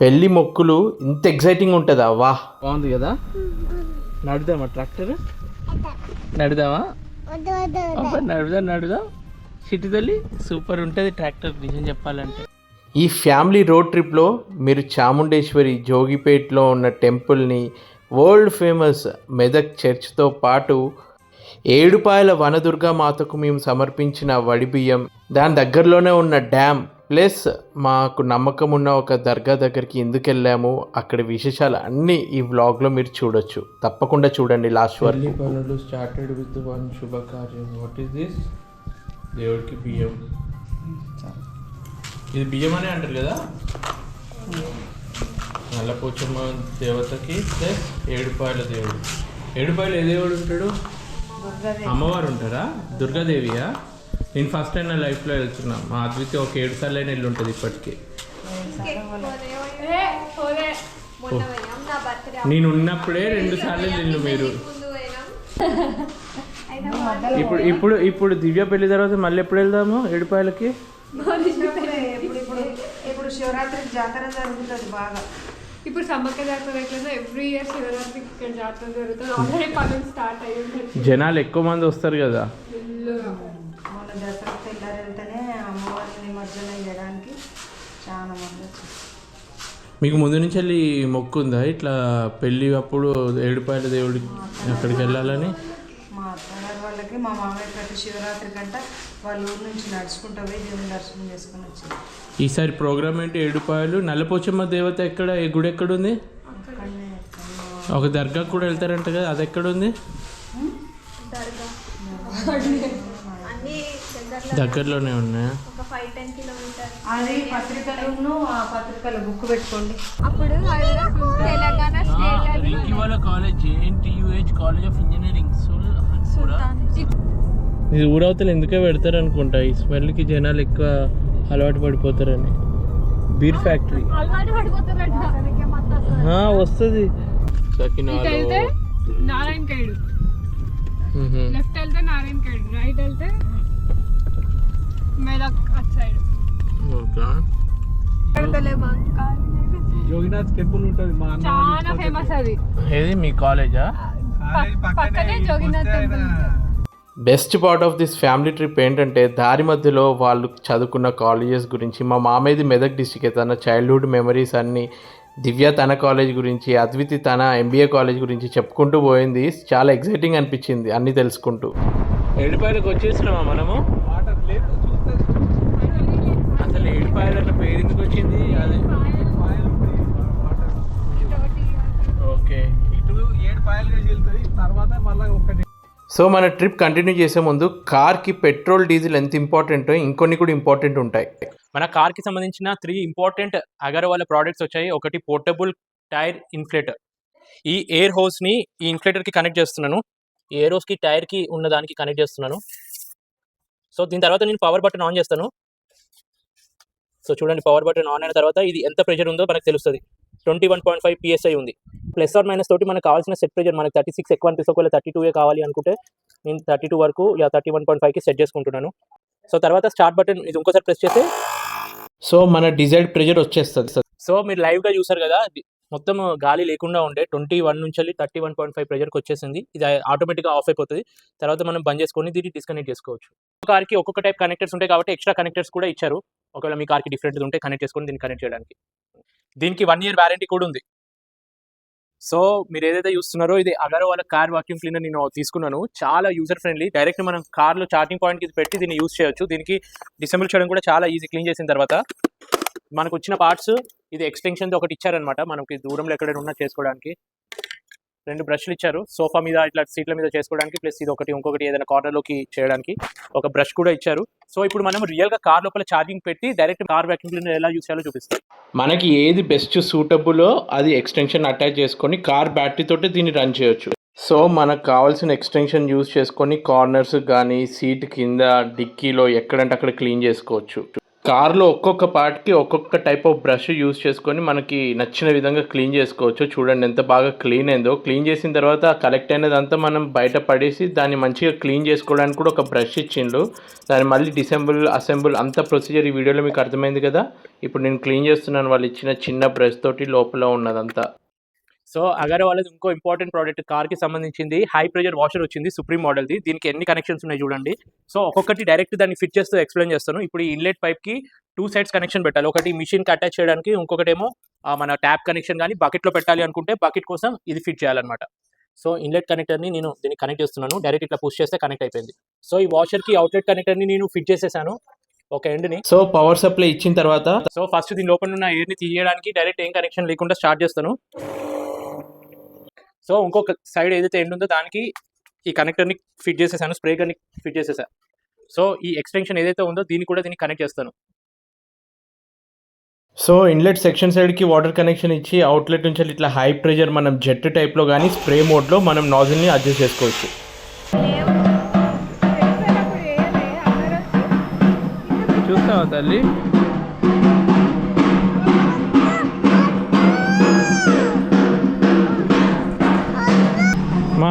పెళ్ళి మొక్కులు ఇంత ఎగ్జైటింగ్ ఉంటుందా? వా. బాగుంది కదా? నడుదామా ట్రాక్టర్? నడుదామా అబ్బా, నడుదాం నడుదాం సిటీ తల్లి సూపర్ ఉంటుంది ట్రాక్టర్ నిజం చెప్పాలంటే. ఈ ఫ్యామిలీ రోడ్ ట్రిప్లో మీరు చాముండేశ్వరి జోగిపేట్లో ఉన్న టెంపుల్ని వరల్డ్ ఫేమస్ మెదక్ చర్చ్తో పాటు ఏడుపాయల వనదుర్గా మాతకు మేము సమర్పించిన వడిబియ్యం దాని దగ్గరలోనే ఉన్న డ్యామ్ ప్లస్ మాకు నమ్మకం ఉన్న ఒక దర్గా దగ్గరికి ఎందుకు వెళ్ళాము అక్కడ విశేషాలు అన్నీ ఈ వ్లాగ్లో మీరు చూడొచ్చు. తప్పకుండా చూడండి లాస్ట్ వరకు. పనులు స్టార్టెడ్ విత్ వన్ శుభకార్యం. వాట్ ఈస్ దిస్ దేవుడికి బియ్యం. ఇది బియ్యం అనే అంటారు కదా? నల్లపోచమ్మ దేవతకి ప్లస్ ఏడుపాయల దేవుడు. ఏడుపాయలు ఏ దేవుడు ఉంటాడు? అమ్మవారు ఉంటారా? దుర్గాదేవియా? నేను ఫస్ట్ టైం నా లైఫ్లో వెళ్తున్నా. మా అద్వితి ఒక ఏడు సార్లు అయినా వెళ్ళి ఉంటుంది ఇప్పటికి నేను ఉన్నప్పుడే రెండు సార్లు నిన్ను మీరు. ఇప్పుడు ఇప్పుడు ఇప్పుడు దివ్య పెళ్ళి తర్వాత మళ్ళీ ఎప్పుడు వెళ్దాము ఏడుపాయలకి? ఇప్పుడు ఇప్పుడు ఇప్పుడు శివరాత్రికి జాతర జరుగుతుంది బాగా. ఇప్పుడు సమ్మక్క జాతర ఎట్లయినా ఎవ్రీ ఇయర్ శివరాత్రికి ఇక్కడ జాతర జరుగుతుంది. ఆల్రెడీ పనులు స్టార్ట్ అయ్యి ఉంటుంది జనాలు ఎక్కువ మంది వస్తారు కదా. ఫుల్గా మన దసరా తెల్లారి వెళ్తేనే అమ్మవారిని నిమజ్జనం చేయడానికి చాలా మంది వచ్చారు. మీకు ముందు నుంచి వెళ్ళి మొక్కు ఉందా ఇట్లా పెళ్ళి అప్పుడు ఏడుపాయల దేవుడి అక్కడికి వెళ్ళాలని? మా అత్తగారు వాళ్ళకి మా మామయ్య ప్రతి శివరాత్రి కంట వాళ్ళ ఊరు నుంచి నడుచుకుంటూ పోయి దేవుని దర్శనం చేసుకుని వచ్చారు. ఈసారి ప్రోగ్రామ్ ఏంటి? ఏడుపాయలు? నల్లపోచమ్మ దేవత ఎక్కడ? ఏ గుడి ఎక్కడ ఉంది అక్కడనే. ఒక దర్గా కూడా వెళ్తారంట కదా అది ఎక్కడ ఉంది దగ్గరలో దగ్గరలోనే ఉన్నాయా. ఒక ఫైవ్ టెన్ కిలోమీటర్ అది పత్రికలను ఆ పత్రికలు బుక్ పెట్టుకోండి. అప్పుడు తెలంగాణ స్టేట్ రింకి వాళ్ళ college JNTUH college of engineering ఇది ఊరవతలు ఎందుకే పెడతారు అనుకుంటా ఈ స్మెల్కి జనాలు ఎక్కువ అలవాటు పడిపోతారని. Beer factory. అలవాటు పడిపోతారట. వస్తుంది. నారాయణ లెఫ్ట్ వెళ్తే నారాయణ రైట్ వెళ్తే మెదక్ అటు సైడ్ యోగినాథ్ టెంపుల్ ఉంటుంది? మా అన్న చాలా ఫేమస్ అది. ఏది? మీ కాలేజా పక్- పక్కనే Joginath temple best part of this family trip ఏంటంటే దారి మధ్యలో వాళ్ళు చదువుకున్న కాలేజెస్ గురించి మా మామయ్యది మెదక్ డిస్టిక్ తన చైల్డ్హుడ్ మెమరీస్ అన్నీ దివ్య తన కాలేజ్ గురించి అద్వితి తన ఎంబీఏ కాలేజ్ గురించి చెప్పుకుంటూ పోయింది. చాలా ఎగ్జైటింగ్ అనిపించింది అన్నీ తెలుసుకుంటూ. ఏడుపాయలకు వచ్చేసినామా మనము వాటర్ లేదు చూస్తుంది పేరు ఎందుకు వచ్చింది? అది ఓకే. ఇటు ఏడు పాయలుగా తర్వాత మళ్ళీ ఒకటి సో మన ట్రిప్ కంటిన్యూ చేసే ముందు కార్కి పెట్రోల్ డీజిల్ ఎంత ఇంపార్టెంటో ఇంకొన్ని కూడా ఇంపార్టెంట్ ఉంటాయి. మన కార్కి సంబంధించిన త్రీ ఇంపార్టెంట్ అగర్వాల ప్రోడక్ట్స్ వచ్చాయి. ఒకటి పోర్టబుల్ టైర్ ఇన్ఫ్లేటర్. ఈ ఎయిర్ హోస్ని ఈ ఇన్ఫ్లేటర్కి కనెక్ట్ చేస్తున్నాను. ఈ ఎయిర్ హోస్కి టైర్కి ఉన్న దానికి కనెక్ట్ చేస్తున్నాను. సో దీని తర్వాత నేను పవర్ బటన్ ఆన్ చేస్తాను. సో చూడండి పవర్ బటన్ ఆన్ అయిన తర్వాత ఇది ఎంత ప్రెషర్ ఉందో మనకు తెలుస్తుంది. Twenty one point five PSI ఉంది. ప్లస్ ఆర్ మైనస్ తోటి మనకు కావాల్సిన సెట్ ప్రెజర్ మనకి థర్టీ సిక్స్ ఎక్కువ అనిపిస్తే ఒకవేళ థర్టీ టూ కావాలి అనుకుంటే నేను థర్టీ టూ వరకు యా థర్టీ వన్ పాయింట్ ఫైవ్కి సెట్ చేసుకుంటున్నాను. సో తర్వాత స్టార్ట్ బటన్ ఇది ఇంకోసారి ప్రెస్ చేస్తే సో మన డిజైర్డ్ ప్రెజర్ వచ్చేస్తుంది. సో మీరు లైవ్గా చూసారు కదా మొత్తం గాలి లేకుండా ఉండే ట్వంటీ వన్ నుంచి వెళ్ళి థర్టీ వన్ పాయింట్ ఫైవ్ ప్రెజర్కి వచ్చేసింది. ఇది ఆటోమేటిక్గా ఆఫ్ అయిపోతుంది. తర్వాత మనం బంద్ చేసుకొని దీన్ని డిస్కనెక్ట్ చేసుకోవచ్చు. కార్కి ఒక్కొక్క టైప్ కనెక్టర్స్ ఉంటాయి కాబట్టి ఎక్స్ట్రా కనెక్టర్స్ కూడా ఇచ్చారు. ఒకవేళ మీ కార్కి డిఫరెంట్ ఉంటే కనెక్ట్ చేసుకొని దీన్ని కనెక్ట్ చేయడానికి. దీనికి వన్ ఇయర్ వారంటీ కూడా ఉంది. సో మీరు ఏదైతే చూస్తున్నారో ఇది అగర్వాల కార్ వాక్యూమ్ క్లీనర్ నేను తీసుకున్నాను. చాలా యూజర్ ఫ్రెండ్లీ. డైరెక్ట్ మనం కార్లో చార్జింగ్ పాయింట్కి పెట్టి దీన్ని యూజ్ చేయొచ్చు. దీనికి డిసెంబుల్ చేయడం కూడా చాలా ఈజీ క్లీన్ చేసిన తర్వాత మనకు వచ్చిన పార్ట్స్ ఇది ఎక్స్టెన్షన్ ఒకటి ఇచ్చారనమాట మనకి దూరంలో ఎక్కడైనా ఉన్నా చేసుకోవడానికి. రెండు బ్రష్లు ఇచ్చారు. సోఫా మీద ఇట్లా సీట్ల మీద చేసుకోవడానికి ప్లస్ ఇది ఒకటి ఇంకొకటి ఏదైనా కార్నర్లోకి చేయడానికి ఒక బ్రష్ కూడా ఇచ్చారు. సో ఇప్పుడు మనం రియల్గా కార్ లోపల ఛార్జింగ్ పెట్టి డైరెక్ట్ కార్ వ్యాక్యూమ్ క్లీనర్ ఎలా యూస్ చేయాలో చూపిస్తాం. మనకి ఏది బెస్ట్ సూటబులో అది ఎక్స్టెన్షన్ అటాచ్ చేసుకొని కార్ బ్యాటరీ తోటి దీన్ని రన్ చేయొచ్చు. సో మనకు కావాల్సిన ఎక్స్టెన్షన్ యూస్ చేసుకొని కార్నర్స్ కానీ సీట్ కింద డిక్కీలో ఎక్కడంటే అక్కడ క్లీన్ చేసుకోవచ్చు. కార్లో ఒక్కొక్క పార్ట్కి ఒక్కొక్క టైప్ ఆఫ్ బ్రష్ యూస్ చేసుకొని మనకి నచ్చిన విధంగా క్లీన్ చేసుకోవచ్చు. చూడండి ఎంత బాగా క్లీన్ అయిందో. క్లీన్ చేసిన తర్వాత కలెక్ట్ అయినదంతా మనం బయట పడేసి దాన్ని మంచిగా క్లీన్ చేసుకోవడానికి కూడా ఒక బ్రష్ ఇచ్చిండు దాన్ని మళ్ళీ డిసెంబుల్ అసెంబుల్ అంత ప్రొసీజర్ ఈ వీడియోలో మీకు అర్థమైంది కదా. ఇప్పుడు నేను క్లీన్ చేస్తున్నాను వాళ్ళు ఇచ్చిన చిన్న బ్రష్ తోటి లోపల ఉన్నదంతా. సో అగర్ వాళ్ళది ఇంకో ఇంపార్టెంట్ ప్రోడక్ట్ కార్కి సంబంధించింది హై ప్రెషర్ వాషర్ వచ్చింది సుప్రీం మోడల్ది దీనికి ఎన్ని కనెక్షన్స్ ఉన్నాయి చూడండి. సో ఒక్కొక్కటి డైరెక్ట్ దాన్ని ఫిట్ చేస్తూ ఎక్స్ప్లెయిన్ చేస్తాను. ఇప్పుడు ఈ ఇన్లెట్ పైప్కి టూ సైడ్స్ కనెక్షన్ పెట్టాలి. ఒకటి మిషన్కి అటాచ్ చేయడానికి ఇంకొకటేమో ఆ, మన ట్యాప్ కనెక్షన్ కానీ బకెట్లో పెట్టాలి అనుకుంటే బకెట్ కోసం ఇది ఫిట్ చేయాలన్నమాట. సో ఇన్లెట్ కనెక్టర్ని నేను దీన్ని కనెక్ట్ చేస్తున్నాను. డైరెక్ట్ ఇట్లా పుష్ చేస్తే కనెక్ట్ అయిపోయింది. సో ఈ వాషర్కి అవుట్లెట్ కనెక్టర్ని నేను ఫిట్ చేసేసాను. ఒక ఎండ్ని సో పవర్ సప్లై ఇచ్చిన తర్వాత సో ఫస్ట్ దీని లోపల ఉన్న ఎయిర్ని తీయడానికి డైరెక్ట్ ఏం కనెక్షన్ లేకుండా స్టార్ట్ చేస్తాను. సో ఇంకొక సైడ్ ఏదైతే ఎండ్ ఉందో దానికి ఈ కనెక్టర్ని ఫిట్ చేసేసాను స్ప్రే గన్ని ఫిట్ చేసేసాను సో ఈ ఎక్స్టెన్షన్ ఏదైతే ఉందో దీన్ని కూడా దీన్ని కనెక్ట్ చేస్తాను. సో ఇన్లెట్ సెక్షన్ సైడ్కి వాటర్ కనెక్షన్ ఇచ్చి అవుట్లెట్ నుంచి ఇట్లా హై ప్రెషర్ మనం జెట్ టైప్లో కానీ స్ప్రే మోడ్లో మనం నాజిల్ని అడ్జస్ట్ చేసుకోవచ్చు. చూస్తావా తల్లి?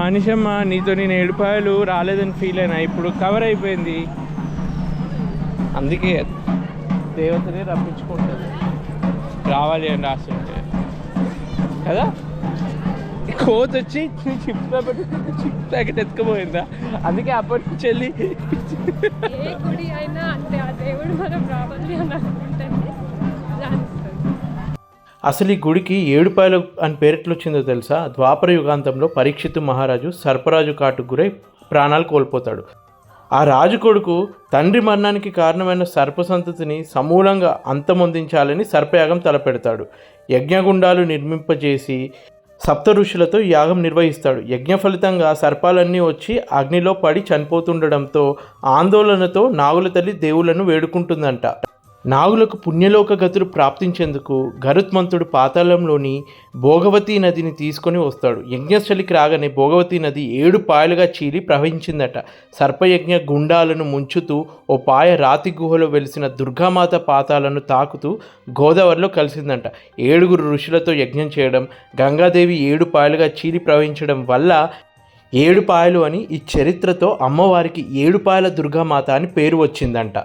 మా అనిషమ్మ నీతో నేను ఏడుపాయలు రాలేదని ఫీల్ అయినా ఇప్పుడు కవర్ అయిపోయింది. అందుకే దేవతనే రప్పించుకుంటుంది. రావాలి అని రాస్తుంటే కదా? కోచ్ వచ్చి చిప్తా పెట్టి చిప్ ప్యాకెట్ ఎత్తుకుపోయిందా? అందుకే అప్పటి నుంచి వెళ్ళి ఏ గుడి అయినా అంతే ఆ దేవుడు మనం రావాలి అని అనుకుంటే అసలు ఈ గుడికి ఏడుపాయలు అని పేరెట్లు వచ్చిందో తెలుసా? ద్వాపర యుగాంతంలో పరీక్షితు మహారాజు సర్పరాజు కాటుకు గురై ప్రాణాలు కోల్పోతాడు. ఆ రాజు కొడుకు తండ్రి మరణానికి కారణమైన సర్ప సంతతిని సమూలంగా అంతమొందించాలని సర్పయాగం తలపెడతాడు. యజ్ఞగుండాలు నిర్మింపజేసి సప్త ఋషులతో యాగం నిర్వహిస్తాడు. యజ్ఞ ఫలితంగా సర్పాలన్నీ వచ్చి అగ్నిలో పడి చనిపోతుండడంతో ఆందోళనతో నాగుల తల్లి దేవులను వేడుకుంటుందంట. నాగులకు పుణ్యలోక గతులు ప్రాప్తించేందుకు గరుత్మంతుడు పాతాళంలోని భోగవతి నదిని తీసుకొని వస్తాడు. యజ్ఞశలికి రాగానే భోగవతి నది ఏడు పాయలుగా చీలి ప్రవహించిందట. సర్పయజ్ఞ గుండాలను ముంచుతూ ఓ పాయ రాతి గుహలో వెలిసిన దుర్గామాత పాతాలను తాకుతూ గోదావరిలో కలిసిందంట. ఏడుగురు ఋషులతో యజ్ఞం చేయడం గంగాదేవి ఏడు పాయలుగా చీలి ప్రవహించడం వల్ల ఏడు పాయలు అని ఈ చరిత్రతో అమ్మవారికి ఏడుపాయల దుర్గామాత అని పేరు వచ్చిందంట.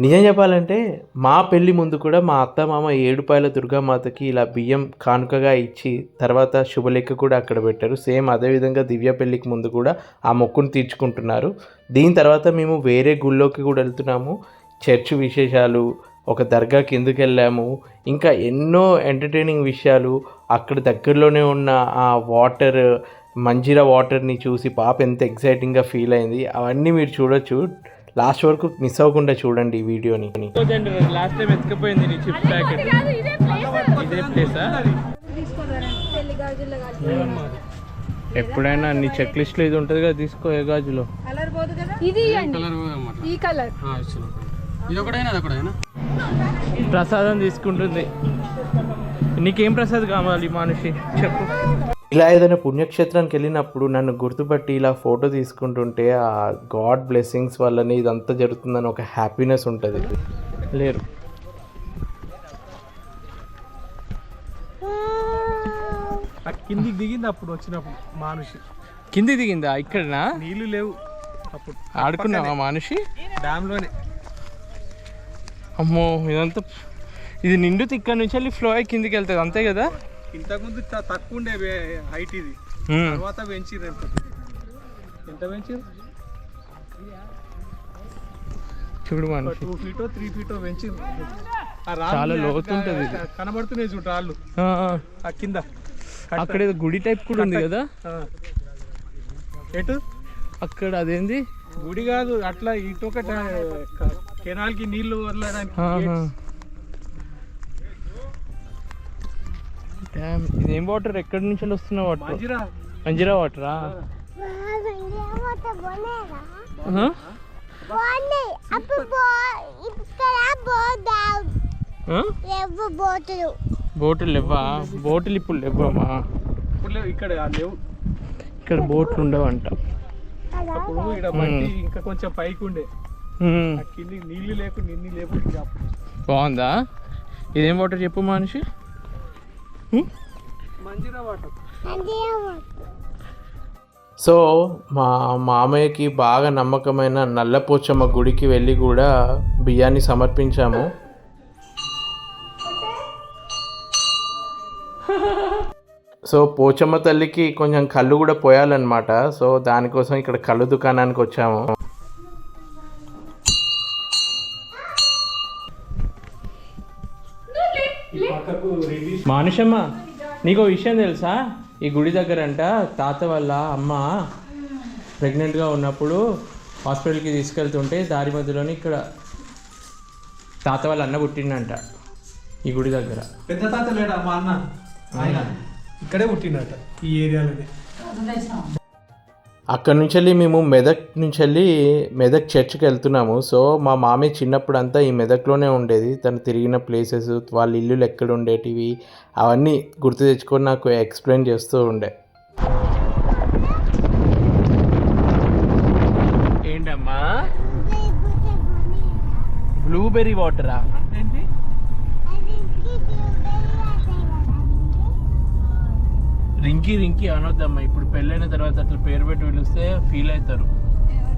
నిజం చెప్పాలంటే మా పెళ్ళి ముందు కూడా మా అత్త మామ ఏడుపాయల దుర్గామాతకి ఇలా బియ్యం కానుకగా ఇచ్చి తర్వాత శుభలేఖ కూడా అక్కడ పెట్టారు. సేమ్ అదేవిధంగా దివ్య పెళ్ళికి ముందు కూడా ఆ మొక్కును తీర్చుకుంటున్నారు. దీని తర్వాత మేము వేరే గుళ్ళోకి కూడా వెళ్తున్నాము. చర్చ్ విశేషాలు ఒక దర్గాకి ఎందుకు వెళ్ళాము. ఇంకా ఎన్నో ఎంటర్టైనింగ్ విషయాలు అక్కడ దగ్గరలోనే ఉన్న ఆ వాటర్ మంజీరా వాటర్ని చూసి పాప ఎంత ఎక్సైటింగ్గా ఫీల్ అయింది. అవన్నీ మీరు చూడొచ్చు. లాస్ట్ వరకు మిస్ అవ్వకుండా చూడండి ఈ వీడియోని. లాస్ట్ టైం ఎత్తుకపోయింది నీ చిప్స్ ప్యాకెట్ ఇదే ప్లేసా ఎప్పుడైనా నీ చెక్ లిస్ట్ ఇది ఉంటుంది కదా తీసుకో ఏ గాజులో? కలర్ పోదు కదా? ఇది ఇవ్వండి. ఈ కలర్. ఇది ఒకటైనా అది ఒకటైనా? ప్రసాదం తీసుకుంటుంది. నీకేం ప్రసాదం కావాలి మనిషి? చెప్పు. ఇలా ఏదైనా పుణ్యక్షేత్రానికి వెళ్ళినప్పుడు నన్ను గుర్తుపట్టి ఇలా ఫోటో తీసుకుంటుంటే ఆ గాడ్ బ్లెస్సింగ్స్ వల్లనే ఇదంతా జరుగుతుందని ఒక హ్యాపీనెస్ ఉంటుంది. లేరు. కిందికి దిగింది అప్పుడు వచ్చినప్పుడు మానుషి. కింది దిగిందా? ఇక్కడనా? నీళ్ళు లేవు అప్పుడు. ఆడుకున్నావా మనిషి? డ్యామ్లోనే అమ్మో ఇదంతా ఇది నిండు ఇక్కడ నుంచి వెళ్ళి ఫ్లో అయ్యి కిందికి వెళ్తుంది అంతే కదా? ఇంతకుముందు తక్కువ ఉండే హైట్ ఇది. తర్వాత పెంచిర్రు ఎంత? ఎంత పెంచిర్రు? చూడు టూ ఫీటో త్రీ ఫీటో పెంచిర్రు. చాలా లోతుంటది కనబడుతున్నాయి చూడు రాళ్ళు. ఆ, కింద. అక్కడ ఏదో గుడి టైప్ కూడా ఉంది కదా. ఎటు? అక్కడ అదేంది? గుడి కాదు అట్లా ఇటు ఒక కెనాల్కి నీళ్ళు వదలడానికి ఇదేం వాటర్ ఎక్కడి నుంచి వస్తున్న వాటర్ మంజిరా. వాటరా బోట్లు లేవా? బోట్లు ఇప్పుడు లేవమ్మా ఇక్కడ లేవు. ఇక్కడ బోట్లు ఉండవంట. ఇంకా కొంచెం పైకి ఉండే. నీళ్ళు లేకుండా బాగుందా? ఇదేం వాటర్ చెప్పు మనిషి? సో మా మామయ్యకి బాగా నమ్మకమైన నల్లపోచమ్మ గుడికి వెళ్ళి కూడా బియ్యాన్ని సమర్పించాము. సో పోచమ్మ తల్లికి కొంచెం కళ్ళు కూడా పోయాలన్నమాట. సో దానికోసం ఇక్కడ కళ్ళు దుకాణానికి వచ్చాము. పక్కకు మానుషమ్మ నీకు ఓ విషయం తెలుసా? ఈ గుడి దగ్గర అంట తాత వాళ్ళ అమ్మ ప్రెగ్నెంట్గా ఉన్నప్పుడు హాస్పిటల్కి తీసుకెళ్తుంటే దారి మధ్యలోనే ఇక్కడ తాత వాళ్ళ అన్న పుట్టిండంట ఈ గుడి దగ్గర. పెద్ద తాత లేడా? మా అన్న ఆయన. ఇక్కడే పుట్టినట ఈ ఏరియాలోనే. అక్కడ నుంచి వెళ్ళి మేము మెదక్ నుంచి వెళ్ళి మెదక్ చర్చ్కి వెళ్తున్నాము సో మా మామయ్య చిన్నప్పుడు అంతా ఈ మెదక్లోనే ఉండేది. తను తిరిగిన ప్లేసెస్ వాళ్ళ ఇల్లులు ఎక్కడ ఉండేటివి అవన్నీ గుర్తు తెచ్చుకొని నాకు ఎక్స్ప్లెయిన్ చేస్తూ ఉండే. ఏంటమ్మా? బ్లూబెర్రీ వాటరా? రింకి రింకి అనొద్దమ్మా. ఇప్పుడు పెళ్ళైన తర్వాత అట్లా పేరు పెట్టి పిలిస్తే ఫీల్ అవుతారు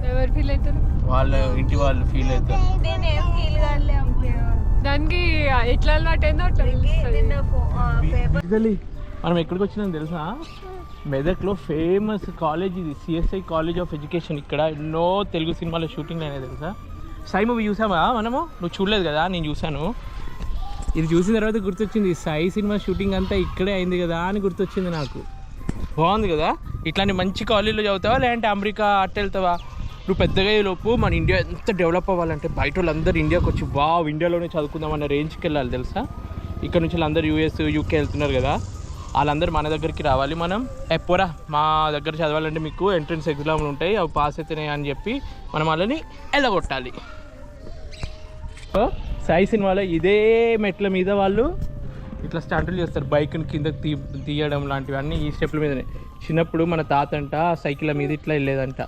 ఎవరు ఫీల్ అవుతారు వాళ్ళ ఇంటి వాళ్ళు ఫీల్ అవుతారు దానికి ఎట్లా అలవాటు అయిందో అట్లా తెలుస్తుంది. మనం ఎక్కడికి వచ్చినాం తెలుసా? మెదక్లో ఫేమస్ కాలేజ్ ఇది సిఎస్ఐ కాలేజ్ ఆఫ్ ఎడ్యుకేషన్ ఇక్కడ ఎన్నో తెలుగు సినిమాల షూటింగ్ అయినాయి తెలుసా? సై మూవీ చూసావా మనము? నువ్వు చూడలేదు కదా నేను చూసాను ఇది చూసిన తర్వాత గుర్తొచ్చింది సాయి సినిమా షూటింగ్ అంతా ఇక్కడే అయింది కదా అని గుర్తొచ్చింది నాకు. బాగుంది కదా? ఇట్లాంటి మంచి కాలేజీలో చదువుతావా? లేదంటే అమెరికా అట్ట వెళ్తావా? నువ్వు పెద్దగా అయ్యే లోపు మన ఇండియా ఎంత డెవలప్ అవ్వాలంటే బయట వాళ్ళందరూ ఇండియాకి వచ్చి వావ్ ఇండియాలోనే చదువుకుందాం అన్న రేంజ్కి వెళ్ళాలి తెలుసా? ఇక్కడ నుంచి వాళ్ళందరూ యూఎస్ యూకే వెళ్తున్నారు కదా. వాళ్ళందరూ మన దగ్గరికి రావాలి మనం. ఎప్పురా మా దగ్గర చదవాలంటే మీకు ఎంట్రన్స్ ఎగ్జామ్లు ఉంటాయి అవి పాస్ అవుతున్నాయి అని చెప్పి మనం వాళ్ళని వెళ్ళగొట్టాలి సాయి సినిమాలో ఇదే మెట్ల మీద వాళ్ళు ఇట్లా స్టంటులు చేస్తారు. బైక్ని కిందకి తీ తీయడం లాంటివి అన్నీ ఈ స్టెప్ల మీదనే. చిన్నప్పుడు మన తాత అంట సైకిల్ మీద ఇట్లా వెళ్ళేదంట.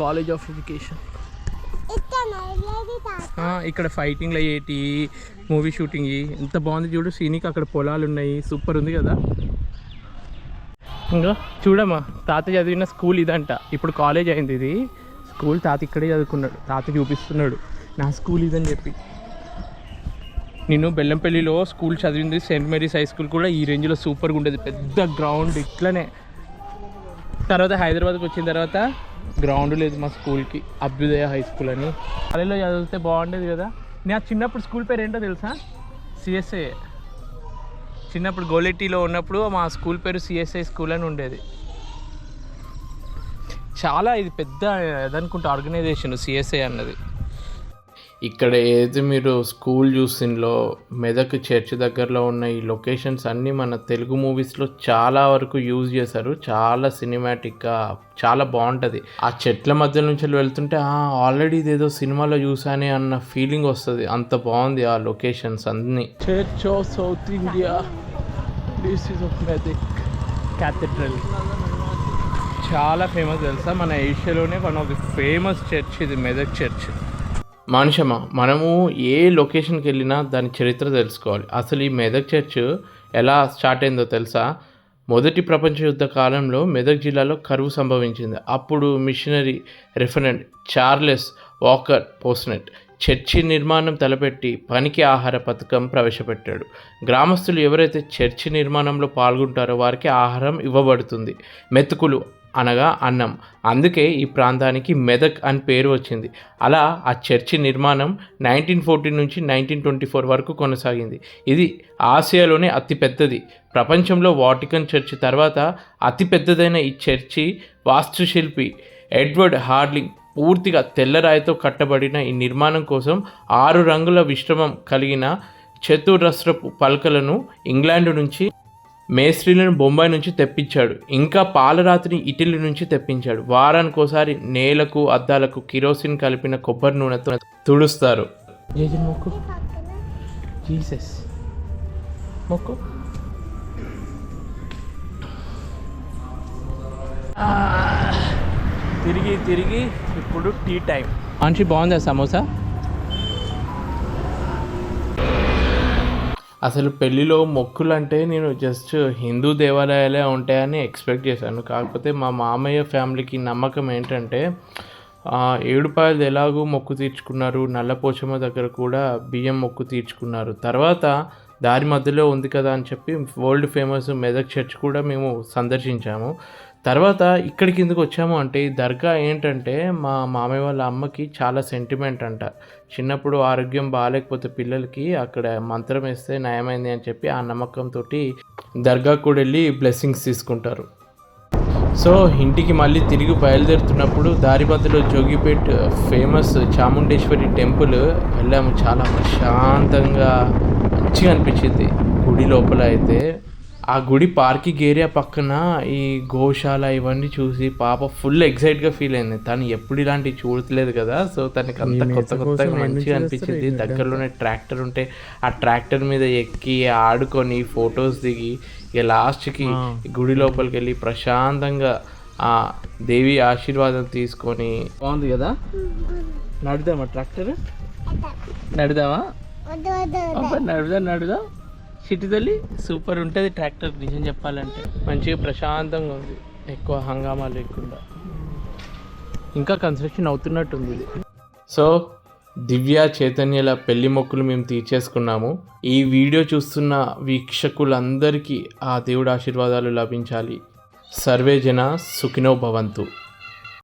College of education. ఇక్కడ ఫైటింగ్లు అయ్యేటి మూవీ షూటింగ్ ఎంత బాగుంది చూడు. సీనికి అక్కడ పొలాలు ఉన్నాయి. సూపర్ ఉంది కదా. ఇంకా చూడమ్మా. తాత చదివిన స్కూల్ ఇదంట. ఇప్పుడు కాలేజ్ అయింది ఇది. స్కూల్ తాత ఇక్కడే చదువుకున్నాడు. తాత చూపిస్తున్నాడు. నా స్కూల్ ఇదని చెప్పి. నేను బెల్లంపల్లిలో స్కూల్ చదివింది సెయింట్ మేరీస్ హై స్కూల్ కూడా ఈ రేంజ్లో సూపర్గా ఉండేది. పెద్ద గ్రౌండ్ ఇట్లనే. తర్వాత హైదరాబాద్కి వచ్చిన తర్వాత గ్రౌండ్ లేదు మా స్కూల్కి. అభ్యుదయ హై స్కూల్ అని. కాలేజీలో చదివితే బాగుండేది కదా. నా చిన్నప్పుడు స్కూల్ పేరు ఏంటో తెలుసా? సిఎస్ఏ. చిన్నప్పుడు గోలెట్టిలో ఉన్నప్పుడు మా స్కూల్ పేరు సిఎస్ఐ స్కూల్ అని ఉండేది. చాలా ఇది పెద్ద ఏదనుకుంటా ఆర్గనైజేషన్ సిఎస్ఐ అన్నది. ఇక్కడ ఏదైతే మీరు స్కూల్ చూసిందో మెదక్ చర్చ్ దగ్గరలో ఉన్న ఈ లొకేషన్స్ అన్నీ మన తెలుగు మూవీస్లో చాలా వరకు యూజ్ చేశారు. చాలా సినిమాటిక్గా చాలా బాగుంటుంది. ఆ చెట్ల మధ్య నుంచి వెళ్తుంటే ఆల్రెడీ ఇదేదో సినిమాలో చూసానే అన్న ఫీలింగ్ వస్తుంది. అంత బాగుంది ఆ లొకేషన్స్ అన్నీ. Church of South India this is of Medak cathedral చాలా ఫేమస్ తెలుసా? మన ఏషియాలోనే one of the famous church ఇది మెదక్ చర్చ్ మనుషమా మనము ఏ లొకేషన్కి వెళ్ళినా దాని చరిత్ర తెలుసుకోవాలి. అసలు ఈ మెదక్ చర్చ్ ఎలా స్టార్ట్ అయిందో తెలుసా? మొదటి ప్రపంచ యుద్ధ కాలంలో మెదక్ జిల్లాలో కరువు సంభవించింది. అప్పుడు missionary reverend Charles Walker Posnett church నిర్మాణం తలపెట్టి పనికి ఆహార పథకం ప్రవేశపెట్టాడు. గ్రామస్తులు ఎవరైతే చర్చి నిర్మాణంలో పాల్గొంటారో వారికి ఆహారం ఇవ్వబడుతుంది. మెతుకులు అనగా అన్నం. అందుకే ఈ ప్రాంతానికి మెదక్ అని పేరు వచ్చింది. అలా ఆ చర్చి నిర్మాణం నైన్టీన్ ఫోర్టీన్ నుంచి నైన్టీన్ ట్వంటీ ఫోర్ వరకు కొనసాగింది. ఇది ఆసియాలోనే అతిపెద్దది ప్రపంచంలో వాటికన్ చర్చి తర్వాత అతిపెద్దదైన ఈ చర్చి వాస్తుశిల్పి ఎడ్వర్డ్ హార్లింగ్ పూర్తిగా తెల్లరాయితో కట్టబడిన ఈ నిర్మాణం కోసం ఆరు రంగుల విశ్రమం కలిగిన చతురస్రపు పలకలను ఇంగ్లాండ్ నుంచి మేస్త్రీలను బొంబాయి నుంచి తెప్పించాడు. ఇంకా పాలరాతిని ఇటలీ నుంచి తెప్పించాడు. వారానికి ఒకసారి నేలకు అద్దాలకు కిరోసిన్ కలిపిన కొబ్బరి నూనెతో తుడుస్తారు. మొక్కు? జీసస్. మొక్కు. తిరిగి తిరిగి ఇప్పుడు టీ టైం. మంచి బాగుందా సమోసా? అసలు పెళ్ళిలో మొక్కులు అంటే నేను జస్ట్ హిందూ దేవాలయాలే ఉంటాయని ఎక్స్పెక్ట్ చేశాను. కాకపోతే మా మామయ్య ఫ్యామిలీకి నమ్మకం ఏంటంటే ఏడుపాయలు ఎలాగూ మొక్కు తీర్చుకున్నారు. నల్లపోచమ్మ దగ్గర కూడా బియ్యం మొక్కు తీర్చుకున్నారు. తర్వాత దారి మధ్యలో ఉంది కదా అని చెప్పి వరల్డ్ ఫేమస్ మెదక్ చర్చ్ కూడా మేము సందర్శించాము. తర్వాత ఇక్కడికి ఎందుకు వచ్చాము అంటే ఈ దర్గా ఏంటంటే మా మామయ్య వాళ్ళ అమ్మకి చాలా సెంటిమెంట్ అంట. చిన్నప్పుడు ఆరోగ్యం బాగాలేకపోతే పిల్లలకి అక్కడ మంత్రం వేస్తే నయమైంది అని చెప్పి ఆ నమ్మకంతో దర్గాకు కూడా వెళ్ళి బ్లెస్సింగ్స్ తీసుకుంటారు. సో ఇంటికి మళ్ళీ తిరిగి బయలుదేరుతున్నప్పుడు దారి మధ్యలో జోగిపేట్ ఫేమస్ చాముండేశ్వరి టెంపుల్ వెళ్ళాము. చాలా ప్రశాంతంగా మంచిగా అనిపించింది. గుడి లోపల అయితే ఆ గుడి పార్కింగ్ ఏరియా పక్కన ఈ గోశాల ఇవన్నీ చూసి పాప ఫుల్ ఎక్సైట్గా ఫీల్ అయింది. తను ఎప్పుడు ఇలాంటివి చూడలేదు కదా సో తనకి అంత కొత్త కొత్తగా మంచిగా అనిపించింది. దగ్గరలోనే ట్రాక్టర్ ఉంటే ఆ ట్రాక్టర్ మీద ఎక్కి ఆడుకొని ఫొటోస్ దిగి ఇక లాస్ట్కి గుడి లోపలికి వెళ్ళి ప్రశాంతంగా ఆ దేవి ఆశీర్వాదం తీసుకొని బాగుంది కదా? నడుదామా ట్రాక్టర్ నడుదామా? నడుదా నడుదా? సిటీ తల్లి సూపర్ ఉంటుంది ట్రాక్టర్ నిజం చెప్పాలంటే. మంచిగా ప్రశాంతంగా ఉంది. ఎక్కువ హంగామా లేకుండా. ఇంకా కన్స్ట్రక్షన్ అవుతున్నట్టుంది ఇది. సో దివ్య చైతన్యల పెళ్ళి మొక్కులు మేము తీర్చేసుకున్నాము. ఈ వీడియో చూస్తున్న వీక్షకులందరికీ ఆ దేవుడు ఆశీర్వాదాలు లభించాలి. సర్వే జన సుఖినో భవంతు.